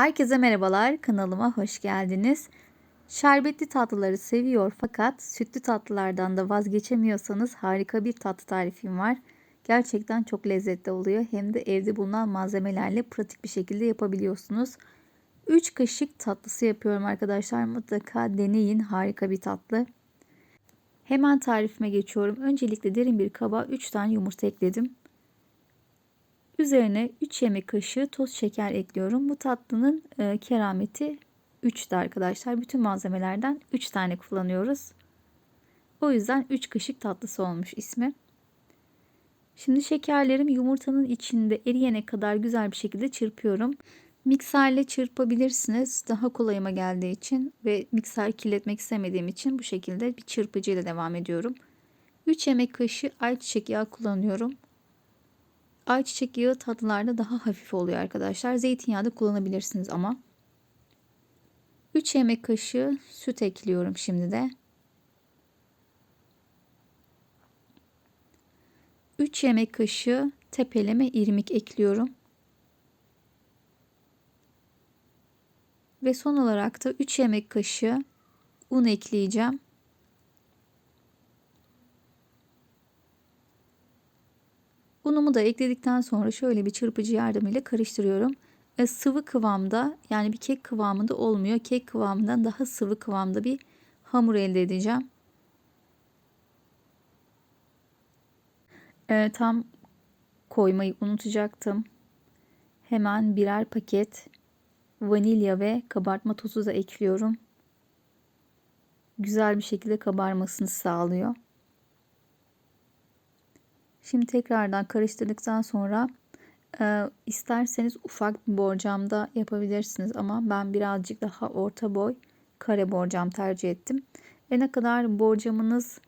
Herkese merhabalar, kanalıma hoş geldiniz. Şerbetli tatlıları seviyor fakat sütlü tatlılardan da vazgeçemiyorsanız harika bir tatlı tarifim var. Gerçekten çok lezzetli oluyor. Hem de evde bulunan malzemelerle pratik bir şekilde yapabiliyorsunuz. 3 kaşık tatlısı yapıyorum arkadaşlar. Mutlaka deneyin. Harika bir tatlı. Hemen tarifime geçiyorum. Öncelikle derin bir kaba 3 tane yumurta ekledim. Üzerine 3 yemek kaşığı toz şeker ekliyorum. Bu tatlının e, kerameti 3'tü arkadaşlar. Bütün malzemelerden 3 tane kullanıyoruz. O yüzden 3 kaşık tatlısı olmuş ismi. Şimdi şekerlerim yumurtanın içinde eriyene kadar güzel bir şekilde çırpıyorum. Mikserle çırpabilirsiniz. Daha kolayıma geldiği için ve mikser kirletmek istemediğim için bu şekilde bir çırpıcı ile devam ediyorum. 3 yemek kaşığı ayçiçek yağı kullanıyorum. Ayçiçek yağı tatlılarda daha hafif oluyor arkadaşlar. Zeytinyağı da kullanabilirsiniz ama. 3 yemek kaşığı süt ekliyorum şimdi de. 3 yemek kaşığı tepeleme irmik ekliyorum. Ve son olarak da 3 yemek kaşığı un ekleyeceğim. Unumu da ekledikten sonra şöyle bir çırpıcı yardımıyla karıştırıyorum. E, sıvı kıvamda yani bir kek kıvamında olmuyor. Kek kıvamından daha sıvı kıvamda bir hamur elde edeceğim. E, tam koymayı unutacaktım. Hemen birer paket vanilya ve kabartma tozu da ekliyorum. Güzel bir şekilde kabarmasını sağlıyor. Şimdi tekrardan karıştırdıktan sonra e, isterseniz ufak bir borcamda yapabilirsiniz ama ben birazcık daha orta boy kare borcam tercih ettim. Ve ne kadar borcamınız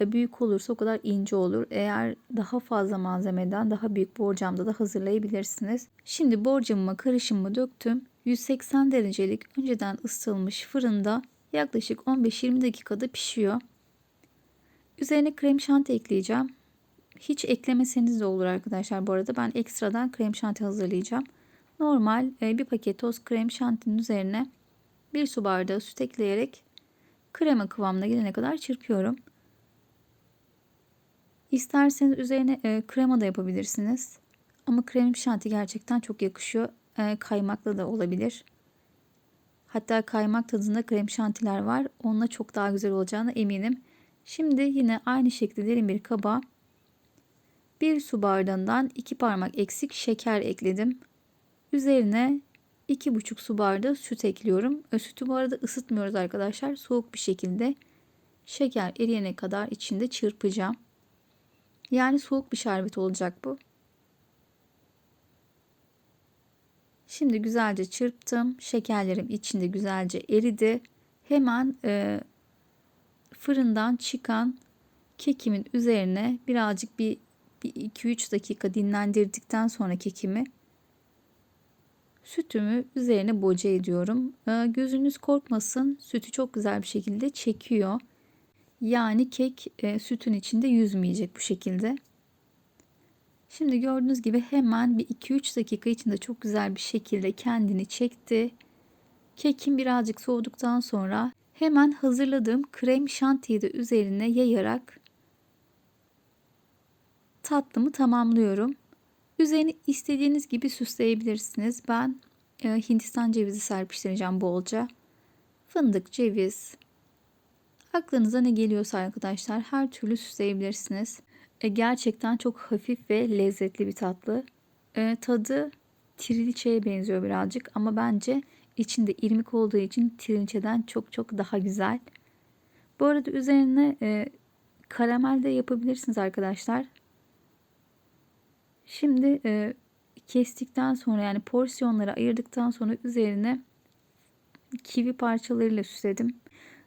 e, büyük olursa o kadar ince olur. Eğer daha fazla malzemeden daha büyük borcamda da hazırlayabilirsiniz. Şimdi borcamıma karışımımı döktüm. 180 derecelik önceden ısıtılmış fırında yaklaşık 15-20 dakikada pişiyor. Üzerine krem şanti ekleyeceğim. Hiç eklemeseniz de olur arkadaşlar bu arada. Ben ekstradan krem şanti hazırlayacağım. Normal e, bir paket toz krem şantinin üzerine bir su bardağı süt ekleyerek krema kıvamına gelene kadar çırpıyorum. İsterseniz üzerine e, krema da yapabilirsiniz. Ama krem şanti gerçekten çok yakışıyor. E, kaymakla da olabilir. Hatta kaymak tadında krem şantiler var. Onunla çok daha güzel olacağına eminim. Şimdi yine aynı şekilde derin bir kaba 1 su bardağından 2 parmak eksik şeker ekledim. Üzerine 2,5 su bardağı süt ekliyorum. Sütü bu arada ısıtmıyoruz arkadaşlar. Soğuk bir şekilde şeker eriyene kadar içinde çırpacağım. Yani soğuk bir şerbet olacak bu. Şimdi güzelce çırptım. Şekerlerim içinde güzelce eridi. Hemen e, fırından çıkan kekimin üzerine birazcık bir bir 2-3 dakika dinlendirdikten sonra kekimi sütümü üzerine boca ediyorum. Ee, gözünüz korkmasın sütü çok güzel bir şekilde çekiyor. Yani kek e, sütün içinde yüzmeyecek bu şekilde. Şimdi gördüğünüz gibi hemen bir 2-3 dakika içinde çok güzel bir şekilde kendini çekti. Kekim birazcık soğuduktan sonra hemen hazırladığım krem şantiyi de üzerine yayarak tatlımı tamamlıyorum. Üzerini istediğiniz gibi süsleyebilirsiniz. Ben e, Hindistan cevizi serpiştireceğim bolca. Fındık, ceviz. Aklınıza ne geliyorsa arkadaşlar her türlü süsleyebilirsiniz. E, gerçekten çok hafif ve lezzetli bir tatlı. E, tadı trilçeye benziyor birazcık ama bence içinde irmik olduğu için trilçeden çok çok daha güzel. Bu arada üzerine e, karamel de yapabilirsiniz arkadaşlar. Şimdi e, kestikten sonra yani porsiyonlara ayırdıktan sonra üzerine kivi parçalarıyla süsledim.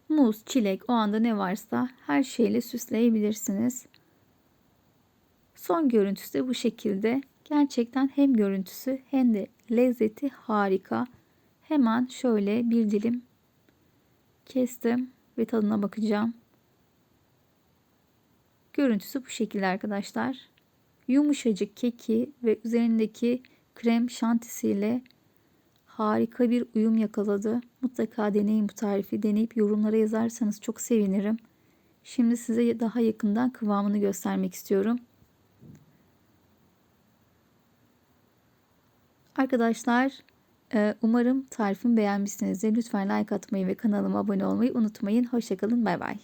Muz, çilek o anda ne varsa her şeyle süsleyebilirsiniz. Son görüntüsü de bu şekilde. Gerçekten hem görüntüsü hem de lezzeti harika. Hemen şöyle bir dilim kestim ve tadına bakacağım. Görüntüsü bu şekilde arkadaşlar yumuşacık keki ve üzerindeki krem şantisiyle harika bir uyum yakaladı. Mutlaka deneyin bu tarifi. Deneyip yorumlara yazarsanız çok sevinirim. Şimdi size daha yakından kıvamını göstermek istiyorum. Arkadaşlar e, umarım tarifimi beğenmişsinizdir. Lütfen like atmayı ve kanalıma abone olmayı unutmayın. Hoşçakalın. Bay bay.